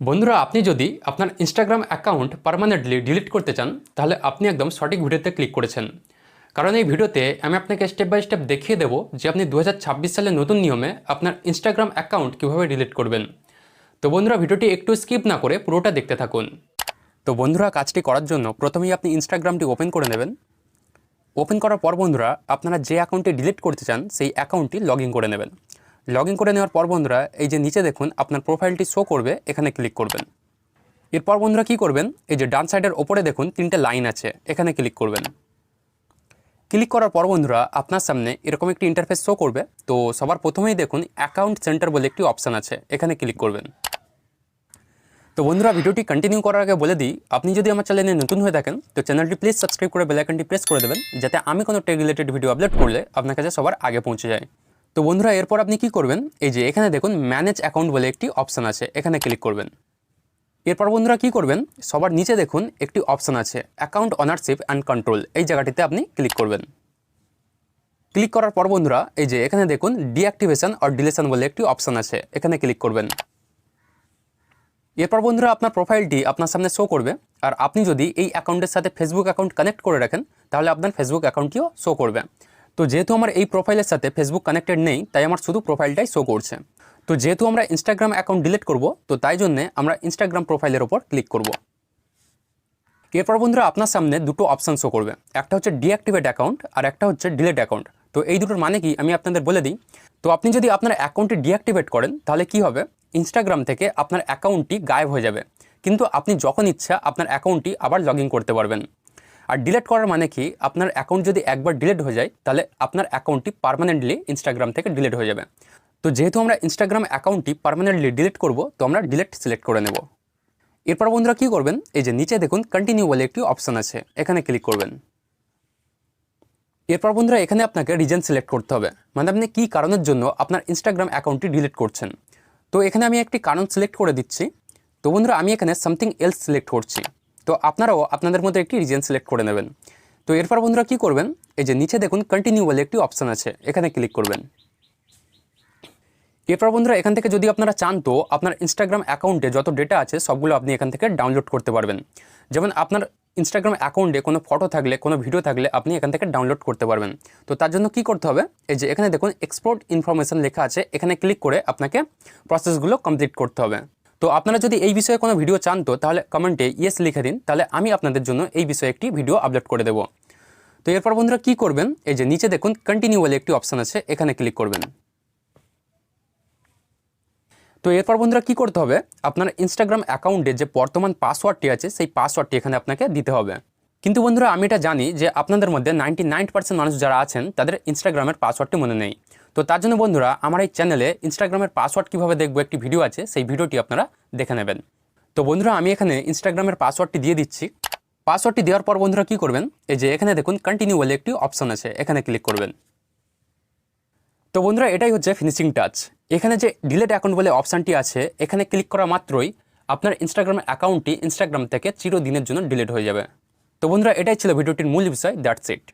বন্ধুরা, আপনি যদি আপনার ইনস্টাগ্রাম অ্যাকাউন্ট পার্মানেন্টলি ডিলিট করতে চান, তাহলে আপনি একদম সঠিক ভিডিওতে ক্লিক করেছেন। কারণ এই ভিডিওতে আমি আপনাকে স্টেপ বাই স্টেপ দেখিয়ে দেবো যে আপনি দু সালের নতুন নিয়মে আপনার ইনস্টাগ্রাম অ্যাকাউন্ট কীভাবে ডিলিট করবেন। তো বন্ধুরা, ভিডিওটি একটু স্কিপ না করে পুরোটা দেখতে থাকুন। তো বন্ধুরা, কাজটি করার জন্য প্রথমেই আপনি ইনস্টাগ্রামটি ওপেন করে নেবেন। ওপেন করার পর বন্ধুরা, আপনারা যে অ্যাকাউন্টটি ডিলিট করতে চান, সেই অ্যাকাউন্টটি লগ করে নেবেন। লগ করে নেওয়ার পর বন্ধুরা, এই যে নিচে দেখুন, আপনার প্রোফাইলটি শো করবে, এখানে ক্লিক করবেন। এরপর বন্ধুরা কী করবেন? এই যে ডান সাইডের ওপরে দেখুন, তিনটে লাইন আছে, এখানে ক্লিক করবেন। ক্লিক করার পর বন্ধুরা, আপনার সামনে এরকম একটি ইন্টারফেস শো করবে। তো সবার প্রথমেই দেখুন অ্যাকাউন্ট সেন্টার বলে একটি অপশান আছে, এখানে ক্লিক করবেন। তো বন্ধুরা, ভিডিওটি কন্টিনিউ করার আগে বলে দিই, আপনি যদি আমার চ্যানেলে নতুন হয়ে থাকেন, তো চ্যানেলটি প্লিজ সাবস্ক্রাইব করে বেলাইকনটি প্রেস করে দেবেন, যাতে আমি কোনো টেক রিলেটেড ভিডিও আপলোড করলে আপনার কাছে সবার আগে পৌঁছে যায়। তো বন্ধুরা, এরপর আপনি কি করবেন? এই যে এখানে দেখুন ম্যানেজ অ্যাকাউন্ট বলে একটি অপশান আছে। এখানে ক্লিক করবেন। এরপর বন্ধুরা কি করবেন? সবার নিচে দেখুন, একটি অপশান আছে অ্যাকাউন্ট অনারশিপ অ্যান্ড কন্ট্রোল এই জায়গাটিতে আপনি ক্লিক করবেন। ক্লিক করার পর বন্ধুরা, এই যে এখানে দেখুন ডিঅ্যাক্টিভেশন আর ডিলেশন বলে একটি অপশান আছে। এখানে ক্লিক করবেন। এরপর বন্ধুরা, আপনার প্রোফাইলটি আপনার সামনে শো করবে। আর আপনি যদি এই অ্যাকাউন্টের সাথে ফেসবুক অ্যাকাউন্ট কানেক্ট করে রাখেন, তাহলে আপনার ফেসবুক অ্যাকাউন্টটিও শো করবে। তো যেহেতু আমার এই প্রোফাইলের সাথে ফেসবুক কানেক্টেড নেই, তাই আমার শুধু প্রোফাইলটাই শো করছে। তো যেহেতু আমরা ইনস্টাগ্রাম অ্যাকাউন্ট ডিলিট করব, তো তাই জন্যে আমরা ইনস্টাগ্রাম প্রোফাইলের ওপর ক্লিক করব। এরপর বন্ধুরা, আপনার সামনে দুটো অপশান শো করবে। একটা হচ্ছে ডিঅ্যাক্টিভেট অ্যাকাউন্ট আর একটা হচ্ছে ডিলেট অ্যাকাউন্ট তো এই দুটোর মানে কি? আমি আপনাদের বলে দিই। তো আপনি যদি আপনার অ্যাকাউন্টটি ডিঅ্যাক্টিভেট করেন, তাহলে কি হবে? ইনস্টাগ্রাম থেকে আপনার অ্যাকাউন্টটি গায়েব হয়ে যাবে। কিন্তু আপনি যখন ইচ্ছা, আপনার অ্যাকাউন্টটি আবার লগ করতে পারবেন। আর ডিলিট করার মানে কি? আপনার অ্যাকাউন্ট যদি একবার ডিলেট হয়ে যায়, তাহলে আপনার অ্যাকাউন্টটি পার্মানেন্টলি ইনস্টাগ্রাম থেকে ডিলিট হয়ে যাবে। তো যেহেতু আমরা ইনস্টাগ্রাম অ্যাকাউন্টটি পার্মানেন্টলি ডিলিট করব, তো আমরা ডিলিট সিলেক্ট করে নেব। এরপর বন্ধুরা কী করবেন? এই যে নিচে দেখুন কন্টিনিউ বলে একটি অপশান আছে। এখানে ক্লিক করবেন। এরপর বন্ধুরা, এখানে আপনাকে রিজন সিলেক্ট করতে হবে। মানে আপনি কী কারণের জন্য আপনার ইনস্টাগ্রাম অ্যাকাউন্টটি ডিলিট করছেন? তো এখানে আমি একটি কারণ সিলেক্ট করে দিচ্ছি। তো বন্ধুরা, আমি এখানে সামথিং এলস সিলেক্ট করছি। তো আপনারাও আপনাদের মধ্যে একটি রিজন সিলেক্ট করে নেবেন। তো এরপর বন্ধুরা কী করবেন? এই যে নিচে দেখুন কন্টিনিউ বলে একটি অপশান আছে। এখানে ক্লিক করবেন। এরপর বন্ধুরা, এখান থেকে যদি আপনারা চান তো আপনার ইনস্টাগ্রাম অ্যাকাউন্টে যত ডেটা আছে, সবগুলো আপনি এখান থেকে ডাউনলোড করতে পারবেন। যেমন আপনার ইনস্টাগ্রাম অ্যাকাউন্টে কোনো ফটো থাকলে, কোনো ভিডিও থাকলে আপনি এখান থেকে ডাউনলোড করতে পারবেন। তো তার জন্য কি করতে হবে? এই যে এখানে দেখুন এক্সপোর্ট ইনফরমেশন লেখা আছে। এখানে ক্লিক করে আপনাকে প্রসেসগুলো কমপ্লিট করতে হবে। তো আপনারা যদি এই বিষয়ে কোনো ভিডিও চান তো তাহলে কমেন্টে ইয়েস লিখে দিন, তাহলে আমি আপনাদের জন্য এই বিষয়ে একটি ভিডিও আপলোড করে দেবো। তো এরপর বন্ধুরা কী করবেন? এই যে নিচে দেখুন কন্টিনিউ বলে একটি অপশান আছে, এখানে ক্লিক করবেন। তো এরপর বন্ধুরা কী করতে হবে? আপনার ইনস্টাগ্রাম অ্যাকাউন্টে যে বর্তমান পাসওয়ার্ডটি আছে, সেই পাসওয়ার্ডটি এখানে আপনাকে দিতে হবে। কিন্তু বন্ধুরা আমি এটা জানি যে আপনাদের মধ্যে নাইনটি মানুষ যারা আছেন, তাদের ইনস্টাগ্রামের পাসওয়ার্ডটি মনে নেই। তো তার জন্য বন্ধুরা, আমার এই চ্যানেলে ইনস্টাগ্রামের পাসওয়ার্ড কীভাবে দেখব একটি ভিডিও আছে, সেই ভিডিওটি আপনারা দেখে নেবেন। তো বন্ধুরা, আমি এখানে ইনস্টাগ্রামের পাসওয়ার্ডটি দিয়ে দিচ্ছি। পাসওয়ার্ডটি দেওয়ার পর বন্ধুরা কী করবেন? এই যে এখানে দেখুন কন্টিনিউ বলে একটি অপশন আছে, এখানে ক্লিক করবেন। তো বন্ধুরা, এটাই হচ্ছে ফিনিশিং টাচ এখানে যে ডিলেট অ্যাকাউন্ট বলে অপশানটি আছে, এখানে ক্লিক করা মাত্রই আপনার ইনস্টাগ্রাম অ্যাকাউন্টটি ইনস্টাগ্রাম থেকে চিরদিনের জন্য ডিলিট হয়ে যাবে। তো বন্ধুরা, এটাই ছিল ভিডিওটির মূল বিষয় দ্যাটস ইট